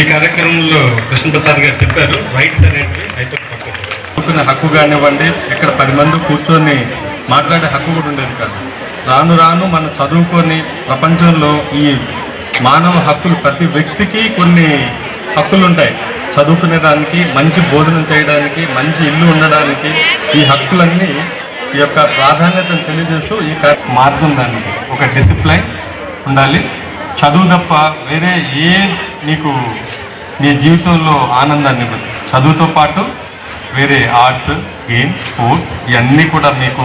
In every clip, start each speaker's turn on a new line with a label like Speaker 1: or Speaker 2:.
Speaker 1: ఈ కార్యక్రమంలో కృష్ణప్రసాద్ గారు చెప్పారు రైట్స్ అనేటివి అయితే కూర్చునే హక్కు కానివ్వండి ఇక్కడ పది మంది కూర్చొని మాట్లాడే హక్కు కూడా ఉండేది కాదు. రాను రాను మనం చదువుకొని ప్రపంచంలో ఈ మానవ హక్కులు ప్రతి వ్యక్తికి కొన్ని హక్కులు ఉంటాయి. చదువుకునే దానికి మంచి భోజనం చేయడానికి మంచి ఇల్లు ఉండడానికి ఈ హక్కులన్నీ ఈ యొక్క ప్రాధాన్యతను తెలియజేస్తూ ఈ మార్గం దానికి ఒక డిసిప్లైన్ ఉండాలి. చదువు తప్ప వేరే ఏ నీకు నీ జీవితంలో ఆనందాన్ని చదువుతో పాటు వేరే ఆర్ట్స్ గేమ్ స్పోర్ట్స్ ఇవన్నీ కూడా మీకు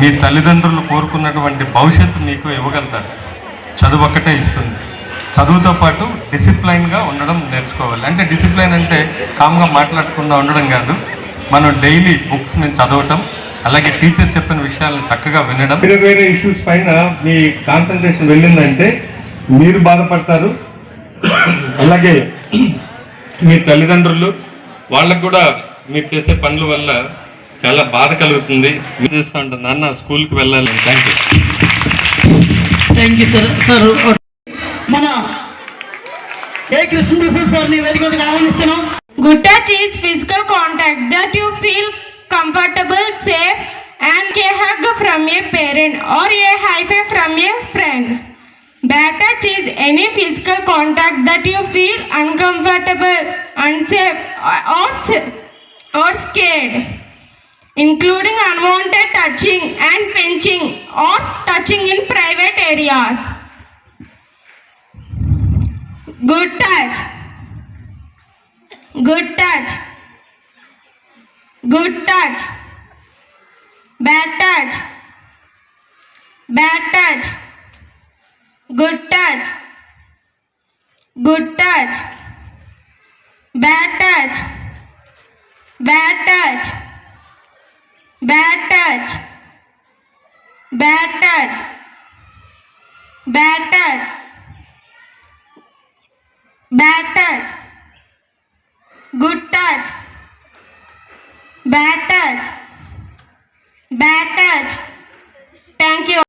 Speaker 1: మీ తల్లిదండ్రులు కోరుకున్నటువంటి భవిష్యత్తు మీకు ఇవ్వగలుగుతారు. చదువు ఒక్కటే ఇస్తుంది. చదువుతో పాటు డిసిప్లైన్గా ఉండడం నేర్చుకోవాలి. అంటే డిసిప్లైన్ అంటే కామ్గా మాట్లాడకుండా ఉండడం కాదు. మనం డైలీ బుక్స్ మేము చదవటం అలాగే టీచర్ చెప్పిన విషయాలను చక్కగా వినడం. వేరే వేరే ఇష్యూస్ పైన మీ కాన్సన్ట్రేషన్ వెళ్ళిందంటే మీరు బాధపడతారు. అలాగే మీ తల్లిదండ్రులు వాళ్ళకు కూడా మీరు చేసే పనుల వల్ల చాలా బాధ కలుగుతుంది. మీరు చేస్తూ ఉంటుంది నాన్న స్కూల్కి వెళ్ళాలి. Thank you
Speaker 2: thank you sir sir
Speaker 3: మన ఏ కృష్ణప్రసాద్ సార్ని వేదిక మీదకి ఆహ్వానిస్తున్నాం.
Speaker 4: Good touch is physical contact. That you feel comfortable, safe, and a hug from a parent or a high five from a friend. Bad touch is any physical contact that you feel uncomfortable, unsafe, or, or scared, including unwanted touching and pinching or touching in private areas. Good touch. Good touch. Good touch. Bad touch. Bad touch good touch. Good touch. Bad touch. Bad touch. Bad touch. Bad touch. Bad touch. Bad touch. Good touch. Bad touch. Bad touch.